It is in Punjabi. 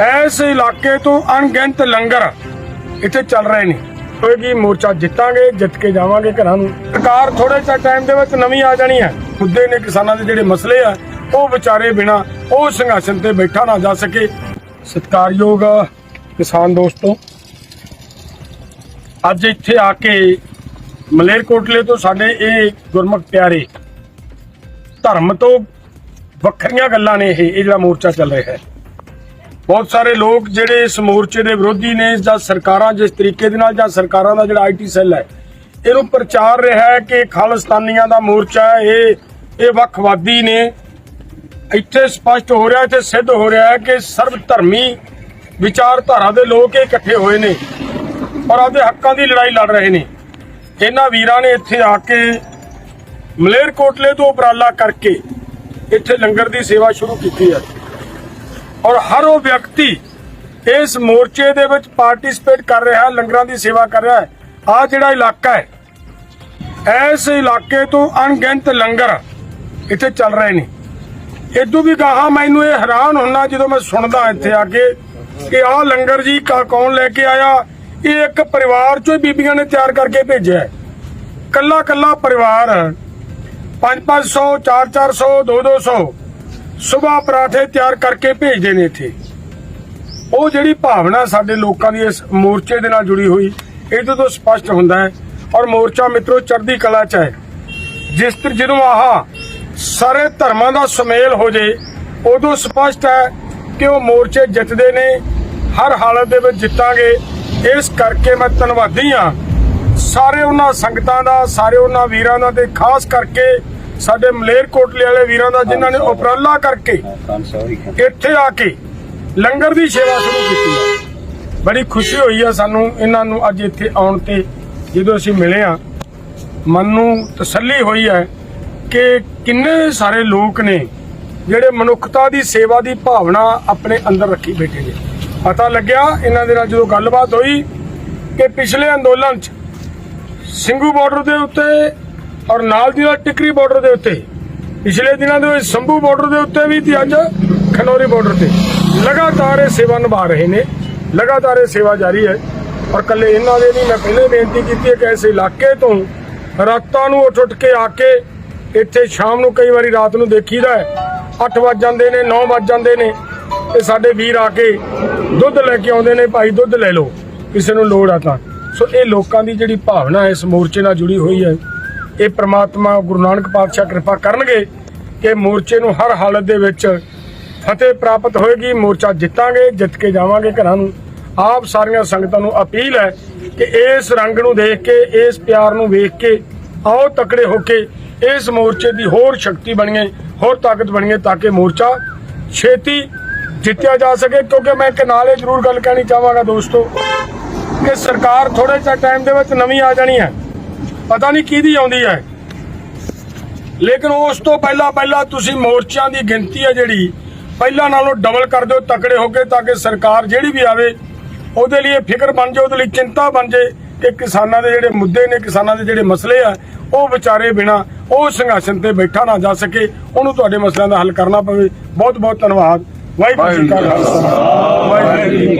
ਇਸ ਇਲਾਕੇ ਤੋਂ ਅਣਗਿਣਤ ਲੰਗਰ ਇੱਥੇ ਚੱਲ ਰਹੇ ਨੇ। ਹੋਏਗੀ ਮੋਰਚਾ ਜਿੱਤਾਂਗੇ, ਜਿੱਤ ਕੇ ਜਾਵਾਂਗੇ ਘਰਾਂ ਨੂੰ। ਸਰਕਾਰ ਥੋੜੇ ਜਿਹਾ ਟਾਈਮ ਦੇ ਵਿੱਚ ਨਵੀਂ ਆ ਜਾਣੀ ਹੈ। ਮੁੱਦੇ ਨੇ ਕਿਸਾਨਾਂ ਦੇ ਜਿਹੜੇ ਮਸਲੇ ਆ, ਉਹ ਵਿਚਾਰੇ ਬਿਨਾ ਉਹ ਸੰਘਰਸ਼ਨ ਤੇ ਬੈਠਾ ਨਾ ਜਾ ਸਕੇ। ਸਤਿਕਾਰਯੋਗ ਕਿਸਾਨ ਦੋਸਤੋ, ਅੱਜ ਇੱਥੇ ਆ ਕੇ ਮਲੇਰਕੋਟਲੇ ਤੋਂ ਸਾਡੇ ਇਹ ਗੁਰਮੁਖ ਪਿਆਰੇ ਧਰਮ ਤੋਂ ਵੱਖਰੀਆਂ ਗੱਲਾਂ ਨੇ ਇਹ ਜਿਹੜਾ ਮੋਰਚਾ ਚੱਲ ਰਿਹਾ ਹੈ। ਬਹੁਤ ਸਾਰੇ ਲੋਕ ਜਿਹੜੇ ਇਸ ਮੋਰਚੇ ਦੇ ਵਿਰੋਧੀ ਨੇ ਜਾਂ ਸਰਕਾਰਾਂ ਜਿਸ ਤਰੀਕੇ ਦੇ ਨਾਲ ਜਾਂ ਸਰਕਾਰਾਂ ਦਾ ਜਿਹੜਾ ਆਈਟੀ ਸੈੱਲ ਹੈ, ਇਹਨੂੰ ਪ੍ਰਚਾਰ ਰਿਹਾ ਹੈ ਕਿ ਖਾਲਿਸਤਾਨੀਆਂ ਦਾ ਮੋਰਚਾ ਇਹ ਇਹ ਵੱਖਵਾਦੀ ਨੇ। ਇੱਥੇ ਸਪਸ਼ਟ ਹੋ ਰਿਹਾ, ਇੱਥੇ ਸਿੱਧ ਹੋ ਰਿਹਾ ਹੈ ਕਿ ਸਰਵ ਧਰਮੀ ਵਿਚਾਰਧਾਰਾ ਦੇ ਲੋਕ ਇਹ ਇਕੱਠੇ ਹੋਏ ਨੇ ਔਰ ਆਪਦੇ ਹੱਕਾਂ ਦੀ ਲੜਾਈ ਲੜ ਰਹੇ ਨੇ। ਇਹਨਾਂ ਵੀਰਾਂ ਨੇ ਇੱਥੇ ਆ ਕੇ ਮਲੇਰਕੋਟਲੇ ਤੋਂ ਉਪਰਾਲਾ ਕਰਕੇ ਇੱਥੇ ਲੰਗਰ ਦੀ ਸੇਵਾ ਸ਼ੁਰੂ ਕੀਤੀ ਹੈ। ਔਰ ਹਰ ਉਹ ਵਿਅਕਤੀ ਇਸ ਮੋਰਚੇ ਦੇ ਵਿੱਚ ਪਾਰਟਿਸਿਪੇਟ ਕਰ ਰਿਹਾ ਹੈ ਲੰਗਰਾਂ ਦੀ ਸੇਵਾ ਕਰ ਰਿਹਾ ਹੈ। ਆ ਜਿਹੜਾ ਇਲਾਕਾ ਹੈ, ਇਸ ਇਲਾਕੇ ਤੋਂ ਅਣਗਿਣਤ ਲੰਗਰ ਇੱਥੇ ਚੱਲ ਰਹੇ ਨੇ। ਇਦੋਂ ਵੀ ਗਾਹਾਂ ਮੈਨੂੰ ਇਹ ਹੈਰਾਨ ਹੁੰਦਾ ਜਦੋਂ ਮੈਂ ਸੁਣਦਾ ਇੱਥੇ ਆ ਕੇ ਕਿ ਆਹ ਲੰਗਰ ਜੀ ਕੌਣ ਲੈ ਕੇ ਆਇਆ? ਇਹ ਇੱਕ ਪਰਿਵਾਰ ਚੋਂ ਹੀ ਬੀਬੀਆਂ ਨੇ ਤਿਆਰ ਕਰਕੇ ਭੇਜਿਆ ਕੱਲਾ ਕੱਲਾ ਪਰਿਵਾਰ 5-500 4-400 2-200 ਸਵੇਰ ਪਰਾਠੇ ਤਿਆਰ ਕਰਕੇ ਭੇਜਦੇ ਨੇ ਇੱਥੇ। ਉਹ ਜਿਹੜੀ ਭਾਵਨਾ ਸਾਡੇ ਲੋਕਾਂ ਦੀ ਇਸ ਮੋਰਚੇ ਦੇ ਨਾਲ ਜੁੜੀ ਹੋਈ ਇਹਦੇ ਤੋਂ ਸਪਸ਼ਟ ਹੁੰਦਾ ਹੈ ਔਰ ਮੋਰਚਾ ਮਿੱਤਰੋ ਚੜ੍ਹਦੀ ਕਲਾ ਚ ਹੈ, ਜਿਸ ਤਰ ਜਦੋਂ ਆਹ ਸਾਰੇ ਧਰਮਾਂ ਦਾ ਸੁਮੇਲ ਹੋ ਜੇ, ਉਦੋਂ ਸਪਸ਼ਟ ਹੈ ਕਿ ਉਹ ਮੋਰਚੇ ਜਿੱਤਦੇ ਨੇ, ਹਰ ਹਾਲਤ ਦੇ ਵਿੱਚ ਜਿੱਤਾਂਗੇ। ਇਸ ਕਰਕੇ ਮੈਂ ਧੰਨਵਾਦੀ ਹਾਂ। ਸਾਰੇ ਉਹਨਾਂ ਸੰਗਤਾਂ ਦਾ, ਸਾਰੇ ਉਹਨਾਂ ਵੀਰਾਂ ਦਾ ਤੇ ਖਾਸ ਕਰਕੇ ਸਾਡੇ ਮਲੇਰਕੋਟਲੇ ਵਾਲੇ ਵੀਰਾਂ ਦਾ ਜਿਨ੍ਹਾਂ ਨੇ ਉਪਰਾਲਾ ਕਰਕੇ ਇੱਥੇ ਆ ਕੇ ਲੰਗਰ ਦੀ ਸੇਵਾ ਸ਼ੁਰੂ ਕੀਤੀ ਹੈ। ਬੜੀ ਖੁਸ਼ੀ ਹੋਈ ਹੈ ਸਾਨੂੰ ਇਹਨਾਂ ਨੂੰ ਅੱਜ ਇੱਥੇ ਆਉਣ ਤੇ ਜਦੋਂ ਅਸੀਂ ਮਿਲੇ ਆ ਮਨ ਨੂੰ ਤਸੱਲੀ ਹੋਈ ਹੈ ਕਿ ਕਿੰਨੇ ਸਾਰੇ ਲੋਕ ਨੇ ਜਿਹੜੇ ਮਨੁੱਖਤਾ ਦੀ ਸੇਵਾ ਦੀ ਭਾਵਨਾ ਆਪਣੇ ਅੰਦਰ ਰੱਖੀ ਬੈਠੇ ਨੇ। ਪਤਾ ਲੱਗਿਆ ਇਹਨਾਂ ਦੇ ਨਾਲ ਜਦੋਂ ਗੱਲਬਾਤ ਹੋਈ ਕਿ ਪਿਛਲੇ ਅੰਦੋਲਨ 'ਚ ਸਿੰਘੂ ਬਾਰਡਰ ਦੇ ਉੱਤੇ ਔਰ ਨਾਲ ਦੀ ਨਾਲ ਟਿਕਰੀ ਬਾਰਡਰ ਦੇ ਉੱਤੇ। ਪਿਛਲੇ ਦਿਨਾਂ ਦੇ ਵਿੱਚ ਸੰਭੂ ਬਾਰਡਰ ਦੇ ਉੱਤੇ ਵੀ ਤੇ ਅੱਜ ਖਨੌਰੀ ਬਾਰਡਰ ਤੇ। ਲਗਾਤਾਰ ਇਹ ਸੇਵਾ ਨਿਭਾ ਰਹੇ ਨੇ। ਲਗਾਤਾਰ ਇਹ ਸੇਵਾ ਜਾਰੀ ਹੈ। ਔਰ ਕੱਲੇ ਇਹਨਾਂ ਦੇ ਨਹੀਂ, ਮੈਂ ਪਹਿਲੇ ਬੇਨਤੀ ਕੀਤੀ ਹੈ ਕਿ ਇਸ ਇਲਾਕੇ ਤੋਂ ਰਾਤਾਂ ਨੂੰ ਉੱਠ ਉੱਠ ਕੇ ਆ ਕੇ ਇੱਥੇ ਸ਼ਾਮ ਨੂੰ ਕਈ ਵਾਰੀ ਰਾਤ ਨੂੰ ਦੇਖੀਦਾ ਹੈ। 8 ਵੱਜ ਜਾਂਦੇ ਨੇ 9 ਵੱਜ ਜਾਂਦੇ ਨੇ। ਤੇ ਸਾਡੇ ਵੀਰ ਆ ਕੇ ਦੁੱਧ ਲੈ ਕੇ ਆਉਂਦੇ ਨੇ, ਭਾਈ, ਦੁੱਧ ਲੈ ਲਓ। ਕਿਸੇ ਨੂੰ ਲੋੜ ਆ ਤਾਂ। ਸੋ ਇਹ ਲੋਕਾਂ ਦੀ ਜਿਹੜੀ ਭਾਵਨਾ ਇਸ ਮੋਰਚੇ ਨਾਲ ਜੁੜੀ ਹੋਈ ਹੈ। ਇਹ ਪ੍ਰਮਾਤਮਾ ਗੁਰੂ ਨਾਨਕ ਪਾਤਸ਼ਾਹ ਕਿਰਪਾ ਕਰਨਗੇ ਕਿ ਮੋਰਚੇ ਨੂੰ ਹਰ ਹਾਲਤ ਦੇ ਵਿੱਚ ਫਤਿਹ ਪ੍ਰਾਪਤ ਹੋਏਗੀ, ਮੋਰਚਾ ਜਿੱਤਾਂਗੇ, ਜਿੱਤ ਕੇ ਜਾਵਾਂਗੇ ਘਰਾਂ ਨੂੰ। ਆਪ ਸਾਰੀਆਂ ਸੰਗਤਾਂ ਨੂੰ ਅਪੀਲ ਹੈ ਕਿ ਇਸ ਰੰਗ ਨੂੰ ਦੇਖ ਕੇ, ਇਸ ਪਿਆਰ ਨੂੰ ਵੇਖ ਕੇ, ਆਓ ਤਕੜੇ ਹੋ ਕੇ ਇਸ ਮੋਰਚੇ ਦੀ ਹੋਰ ਸ਼ਕਤੀ ਬਣੀਏ, ਹੋਰ ਤਾਕਤ ਬਣੀਏ ਤਾਂ ਕਿ ਮੋਰਚਾ ਛੇਤੀ ਜਿੱਤਿਆ ਜਾ ਸਕੇ। ਕਿਉਂਕਿ ਮੈਂ ਇੱਕ ਨਾਲੇ ਜ਼ਰੂਰ ਗੱਲ ਕਹਿਣੀ ਚਾਹਾਂਗਾ ਦੋਸਤੋ ਕਿ ਸਰਕਾਰ ਥੋੜੇ ਜਿਹਾ ਟਾਈਮ ਦੇ ਵਿੱਚ ਨਵੀਂ ਆ ਜਾਣੀ ਹੈ। ਪਤਾ ਨਹੀਂ ਕਿਹਦੀ ਆਉਂਦੀ ਹੈ। ਲੇਕਿਨ ਉਸ ਤੋਂ ਪਹਿਲਾਂ ਪਹਿਲਾਂ ਤੁਸੀਂ ਮੋਰਚਿਆਂ ਦੀ ਗਿਣਤੀ ਹੈ ਜਿਹੜੀ, ਪਹਿਲਾਂ ਨਾਲੋਂ ਡਬਲ ਕਰ ਦਿਓ, ਤਕੜੇ ਹੋ ਕੇ ਤਾਂ ਕਿ ਸਰਕਾਰ ਜਿਹੜੀ ਵੀ ਆਵੇ, ਉਹਦੇ ਲਈ ਫਿਕਰ ਬਣ ਜਾਏ ਉਹਦੇ ਲਈ ਚਿੰਤਾ ਬਣ ਜਾਏ ਕਿ ਕਿਸਾਨਾਂ ਦੇ ਜਿਹੜੇ ਮੁੱਦੇ ਨੇ, ਕਿਸਾਨਾਂ ਦੇ ਜਿਹੜੇ ਮਸਲੇ ਆ, ਉਹ ਵਿਚਾਰੇ ਬਿਨਾ, ਉਹ ਸੰਘਰਸ਼ਨ ਤੇ ਬੈਠਾ ਨਾ ਜਾ ਸਕੇ। ਉਹਨੂੰ ਤੁਹਾਡੇ ਮਸਲਿਆਂ ਦਾ ਹੱਲ ਕਰਨਾ ਪਵੇ। ਬਹੁਤ ਬਹੁਤ ਧੰਨਵਾਦ। ਵਾਹਿਗੁਰੂ ਜੀ ਕਾ ਖਾਲਸਾ। ਵਾਹਿਗੁਰੂ ਜੀ